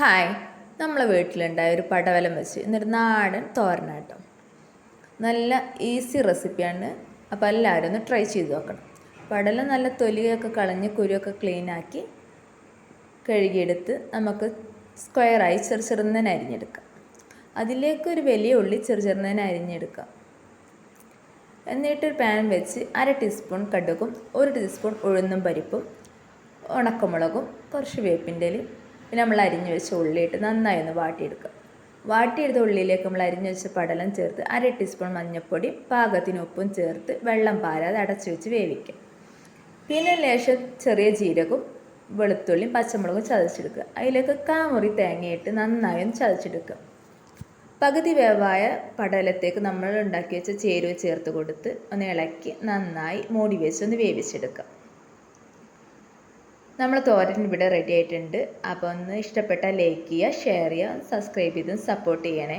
Hi. നമ്മളെ വീട്ടിലുണ്ടായ ഒരു പടവലം വെച്ച് എന്നിട്ട് നാടൻ തോരനാട്ടോ നല്ല ഈസി റെസിപ്പിയാണ്. അപ്പോൾ എല്ലാവരും ഒന്ന് ട്രൈ ചെയ്ത് നോക്കണം. പടലം നല്ല തൊലിയൊക്കെ കളഞ്ഞ് കുരുവൊക്കെ ക്ലീനാക്കി കഴുകിയെടുത്ത് നമുക്ക് സ്ക്വയറായി ചെറു ചെറുന്നതിന് അരിഞ്ഞെടുക്കാം. അതിലേക്ക് ഒരു വലിയ ഉള്ളി ചെറു ചെറുന്നതിന് അരിഞ്ഞെടുക്കാം. എന്നിട്ട് പാൻ വെച്ച് അര ടീസ്പൂൺ കടുകും ഒരു ടീസ്പൂൺ ഉഴുന്നും പരിപ്പും ഉണക്കമുളകും കുറച്ച് വേപ്പിന്റെ പിന്നെ നമ്മൾ അരിഞ്ഞു വെച്ച ഉള്ളിയിട്ട് നന്നായി ഒന്ന് വാട്ടിയെടുക്കുക. വാട്ടിയെടുത്ത ഉള്ളിയിലേക്ക് നമ്മൾ അരിഞ്ഞു വെച്ച പടലം ചേർത്ത് അര ടീസ്പൂൺ മഞ്ഞൾപ്പൊടി പാകത്തിന് ഉപ്പും ചേർത്ത് വെള്ളം പാരാതെ അടച്ചു വെച്ച് വേവിക്കുക. പിന്നെ ലേശം ചെറിയ ജീരകവും വെളുത്തുള്ളിയും പച്ചമുളകും ചതച്ചെടുക്കുക. അതിലേക്ക് കാമുറി തേങ്ങയിട്ട് നന്നായി ഒന്ന് ചതച്ചെടുക്കുക. പകുതി വേവായ പടലത്തേക്ക് നമ്മൾ ഉണ്ടാക്കി വെച്ച ചേരുവ ചേർത്ത് കൊടുത്ത് ഒന്ന് ഇളക്കി നന്നായി മൂടി വെച്ച് ഒന്ന് വേവിച്ചെടുക്കുക. നമ്മൾ തോരൻ ഇവിടെ റെഡി ആയിട്ടുണ്ട്. അപ്പോൾ ഒന്ന് ഇഷ്ടപ്പെട്ടാൽ ലൈക്ക് ചെയ്യുക ഷെയർ ചെയ്യുക സബ്സ്ക്രൈബ് ചെയ്ത് സപ്പോർട്ട് ചെയ്യണേ.